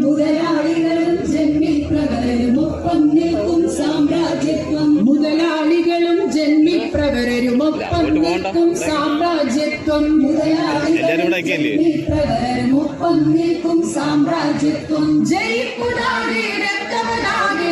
മുതലാളികളും ജന്മി പ്രബലരും ഒപ്പം നിൽക്കും സാമ്രാജ്യത്വം. മുതലാളികളും ജന്മിപ്രവരരും ഒപ്പം നിൽക്കും സാമ്രാജ്യത്വം. ഒപ്പം നിൽക്കും പുനാടി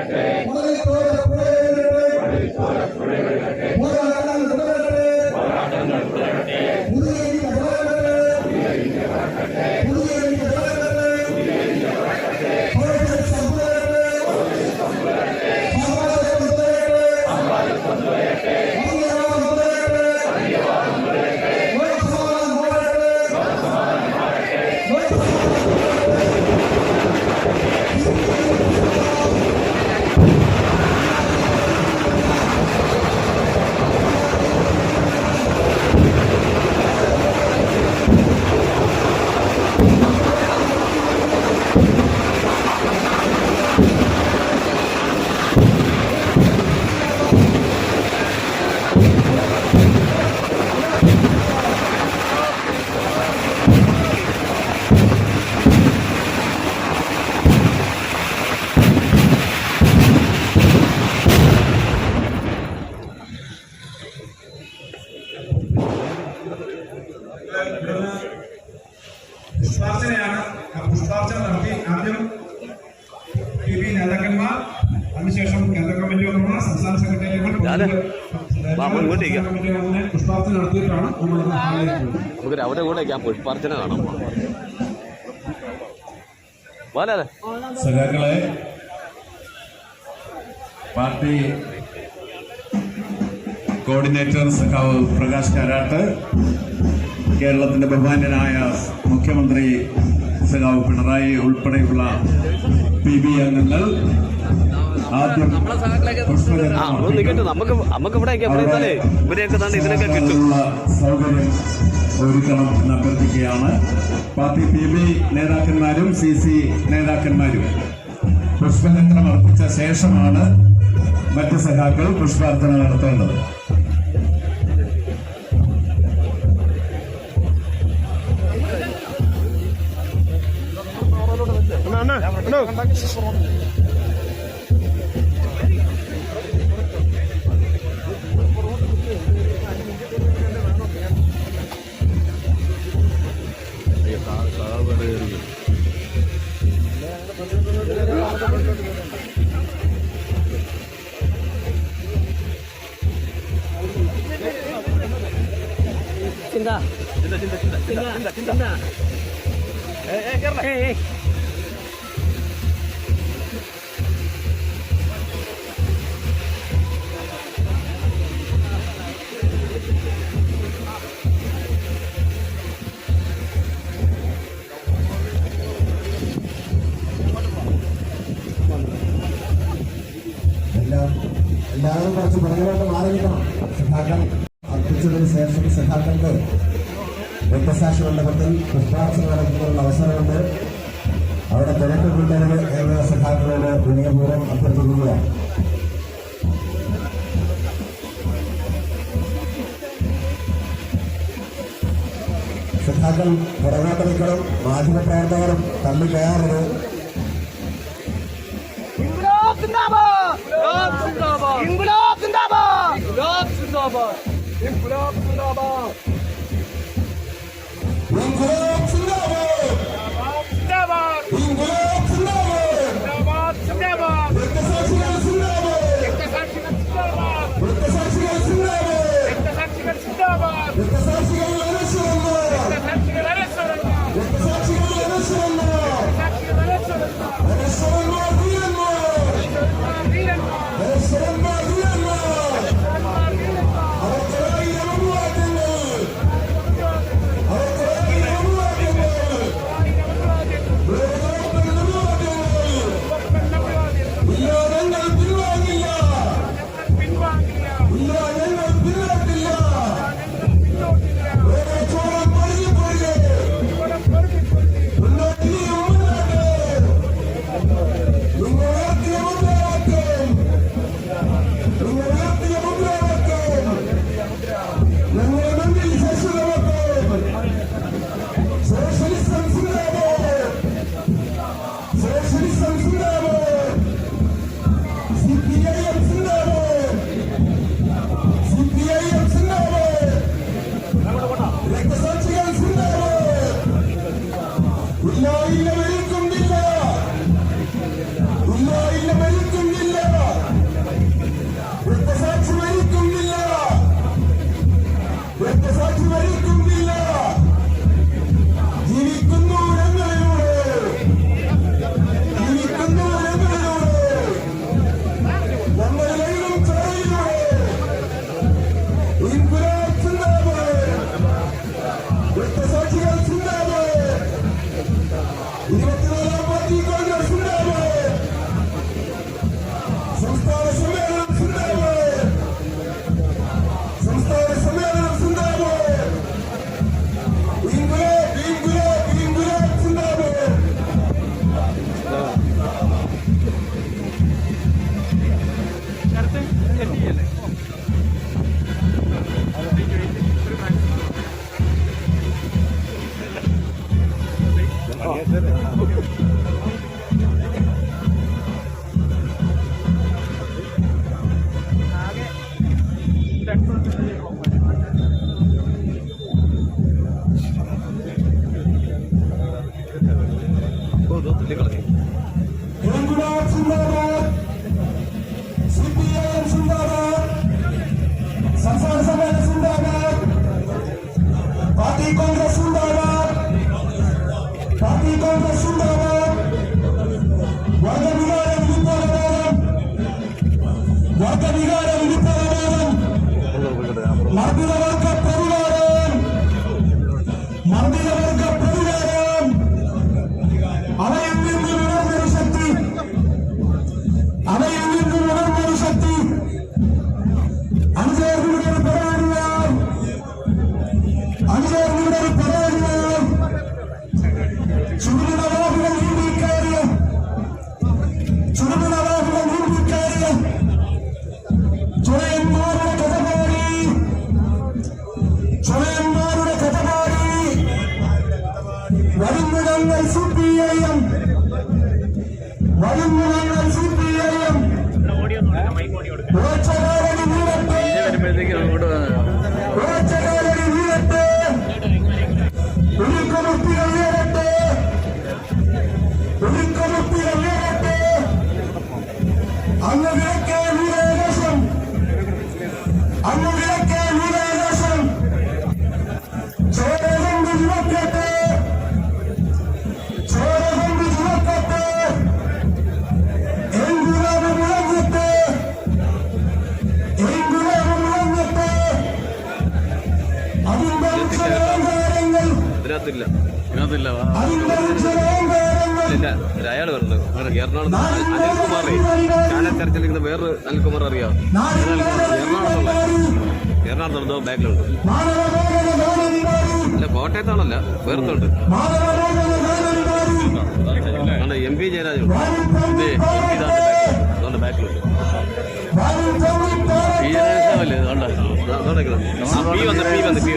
கட்ட പോകുന്നത് അവരുടെ കൂടെ ഞാൻ പുഷ്പാർച്ചന കാണാം. വാലേ സഖാക്കളെ പാർട്ടി കോർഡിനേറ്റർ സഖാവ് പ്രകാശ് കാരാട്ട് കേരളത്തിന്റെ ബഹുമാന്യനായ മുഖ്യമന്ത്രി സഖാവ് പിണറായി ഉൾപ്പെടെയുള്ള പി ബി അംഗങ്ങൾ ആ ഒന്ന് നിൽക്കട്ടെ നമുക്ക് നമുക്ക് ഇവിടെ ഇവിടെ ഇവിടെയൊക്കെ ഇവരെയൊക്കെ തന്നെ ഇതിനൊക്കെ കിട്ടും. സൗകര്യം ഒരുക്കണം എന്ന് അഭ്യർത്ഥിക്കുകയാണ്. പാർട്ടി പി ബി നേതാക്കന്മാരും സി സി നേതാക്കന്മാരും. പുഷ്പചന്ദ്രം അർപ്പിച്ച ശേഷമാണ് മറ്റ് സഖാക്കൾ പുഷ്പാർത്ഥന നടത്തേണ്ടത്. Tinda, tinda, tinda. Eh, eh, Carla. Eh, eh. ക്ലാസ്സിൽ കുപ്പാസ് അവസരമുണ്ട്. അവിടെ തിരക്ക് കൂട്ടരുത് എന്ന സഹാക്കളോട് വിനയപൂർവം അഭ്യർത്ഥിക്കുകയാണ്. സഖാക്കൾ പുറകോട്ട് മാധ്യമപ്രവർത്തകരും തമ്മിൽ കയറരുത്. Atenção, senhores! ലോറിയിലെ വെളിക്കുണ്ടില്ലേ పార్టీ కాంగ్రెస్ കറുപ്പിൽ ഉയരട്ടെ ഒരു കറുപ്പിൽ ഉയരട്ടെ അന്ന് വിലക്കേ വീരേകേശം അന്ന് വിലക്കേ വീരേകേശം ചോരകൊണ്ട് യുവക്കട്ടെ ചോരകൊണ്ട് യുവക്കട്ടെ അതില്ല അയാൾ പറഞ്ഞു. എറണാകുളം അനിൽകുമാറേ ചാലക്കരച്ചിൽ നിൽക്കുന്ന വേറൊരു അനിൽകുമാർ അറിയാം എറണാകുളത്തുള്ള എറണാകുളത്തുണ്ടോ ബാക്കിലുണ്ട്. അല്ല കോട്ടയത്താണല്ല വേറത്തുണ്ട് അല്ല എം പി ജയരാജ് ഇത് എം ബാക്കിലുണ്ട്. പി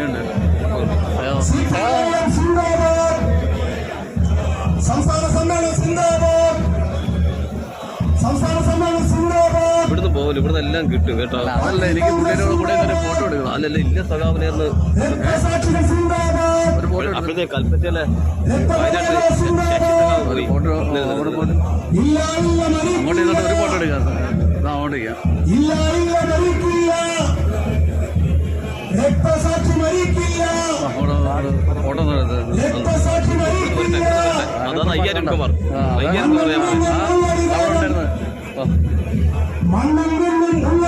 വന്ന്. സംസ്ഥാന സമ്മേളനം സിന്ദാബാദ് സംസ്ഥാന സമ്മേളനം സിന്ദാബാദ് ഇവിടുന്ന് പോകൽ ഇവിടുന്ന് എല്ലാം കിട്ടും കേട്ടോ. അതല്ല എനിക്ക് പുള്ളിയോട് കൂടെ ഒരു ഫോട്ടോ എടുക്കണം. അല്ലല്ല ഇല്ല സിന്ദാബാദ് ഒരു ഫോട്ടോ അപ്പോഴത്തെ കൽപ്പറ്റയിലെ ഇല്ല മരിക്കില്ല. ഒരു ഫോട്ടോ എടുക്കാം അങ്ങോട്ട് ചെയ്യാം രക്തസാക്ഷി മരിക്കില്ല. രക്തസാക്ഷി മരിക്കില്ല. അതാണ് അയ്യാരൻ കുമാർ അയ്യാരൻ കുമാർ മണ്ണിൽ നിന്നും ഉള്ള